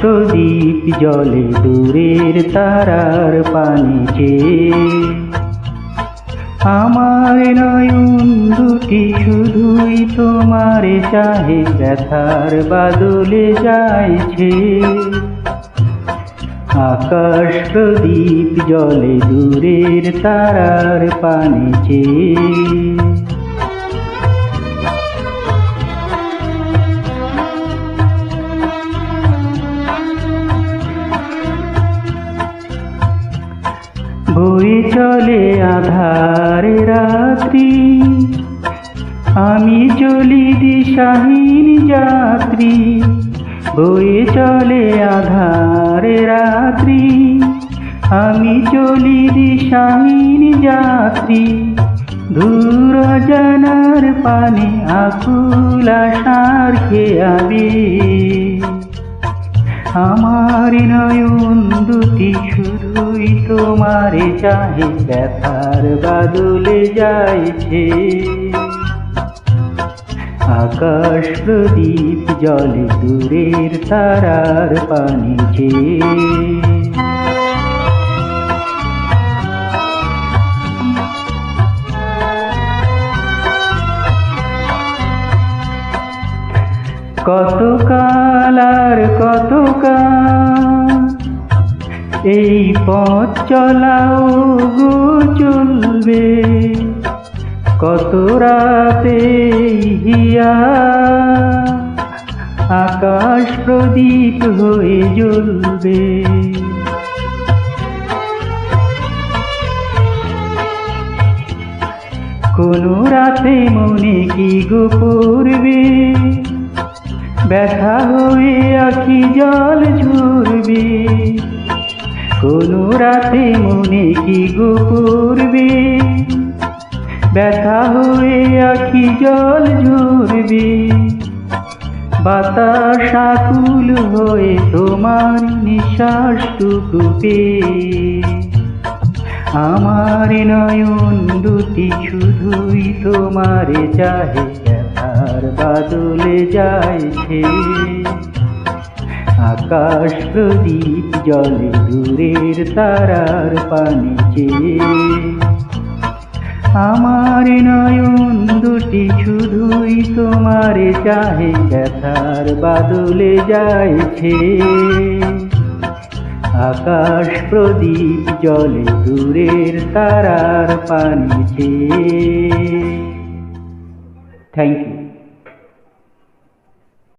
প্রদীপ জলে দূরের তারার পানিতে আমার নয়ন দুটি, শুধুই তোমার চাহে ব্যথার বাদলে যাইছে। আকাশ প্রদীপ জলে দূরের তারার বই চলে আধারে রাত্রি। আমি চলি দিশাহীন যাত্রী। বয়ে চলে আধারে রাত্রি। আমি চলি দিশাহীন যাত্রী। দূর জানার পানে আকুল আশার খেয়াবে আমার নয়ন দুটি শুধুই তোমারে চাহে, ব্যথার বাদলে যাইছে। আকাশ প্রদীপ জলে দূরের তারার পানিছে কত কাল আর কত কাল এই পথ চলাও গো চলবে। কত রাতে হিয়া আকাশ প্রদীপ হয়ে জ্বলবে। কোন রাতে মনে কি গো পড়বে? ব্যথা হয়ে আখি জল ঝরবে। কোন রাতে মনে কি গো পড়বে ব্যথা হয়ে আখি জল ঝরবে। বাতাস আকুল হয়ে তোমার নিঃশ্বাসটুকু পেয়ে। আমার নয়ন দুটি শুধুই তোমারে চাহে ব্যথার বাদলে যাইছে আকাশ প্রদীপ জলে দূরের তারার পানিছে আমার নয়ন দুটি শুধুই তোমারে চাহে, ব্যথার বাদলে যাইছে। আকাশ প্রদীপ জলে দূরের তারার পানিছে থ্যাংক ইউ